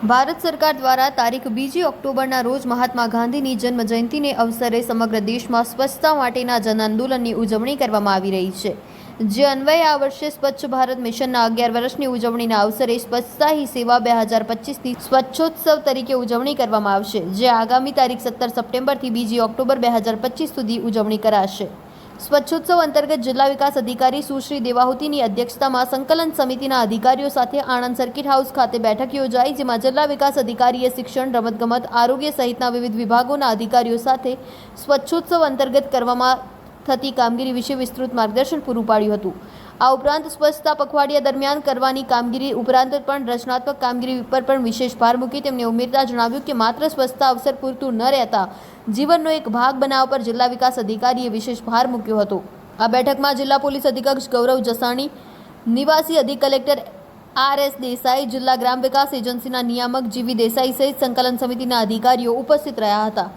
ભારત સરકાર દ્વારા તારીખ બીજી ઓક્ટોબરના રોજ મહાત્મા ગાંધીની જન્મ જયંતિને અવસરે સમગ્ર દેશમાં સ્વચ્છતા માટેના જન આંદોલનની ઉજવણી કરવામાં આવી રહી છે. જે અન્વયે આ વર્ષે સ્વચ્છ ભારત મિશનના અગિયાર વર્ષની ઉજવણીના અવસરે સ્વચ્છતા હી સેવા બે હજાર પચીસની સ્વચ્છોત્સવ તરીકે ઉજવણી કરવામાં આવશે, જે આગામી તારીખ સત્તર સપ્ટેમ્બરથી બીજી ઓક્ટોબર બે હજાર પચીસ સુધી ઉજવણી કરાશે. સ્વચ્છોત્સવ અંતર્ગત જિલ્લા વિકાસ અધિકારી સુશ્રી દેવાહુતીની અધ્યક્ષતામાં સંકલન સમિતિના અધિકારીઓ સાથે આણંદ સર્કિટ હાઉસ ખાતે બેઠક યોજાઈ, જેમાં જિલ્લા વિકાસ અધિકારીએ શિક્ષણ, રમતગમત, આરોગ્ય સહિતના વિવિધ વિભાગોના અધિકારીઓ સાથે સ્વચ્છોત્સવ અંતર્ગત કરવામાં થતી કામગીરી વિશે વિસ્તૃત માર્ગદર્શન પૂરું પાડ્યું હતું. આ ઉપરાંત સ્વચ્છતા પખવાડિયા દરમિયાન કરવાની કામગીરી ઉપરાંત પણ રચનાત્મક કામગીરી પર પણ વિશેષ ભાર મૂકી તેમણે ઉમેરતા જણાવ્યું કે માત્ર સ્વચ્છતા અવસર પૂરતું ન રહેતા જીવનનો એક ભાગ બનાવવા પર જિલ્લા વિકાસ અધિકારીએ વિશેષ ભાર મૂક્યો હતો. આ બેઠકમાં જિલ્લા પોલીસ અધિક્ષક ગૌરવ જસાણી, નિવાસી અધિક કલેક્ટર આર એસ દેસાઈ, જિલ્લા ગ્રામ વિકાસ એજન્સીના નિયામક જીવી દેસાઈ સહિત સંકલન સમિતિના અધિકારીઓ ઉપસ્થિત રહ્યા હતા.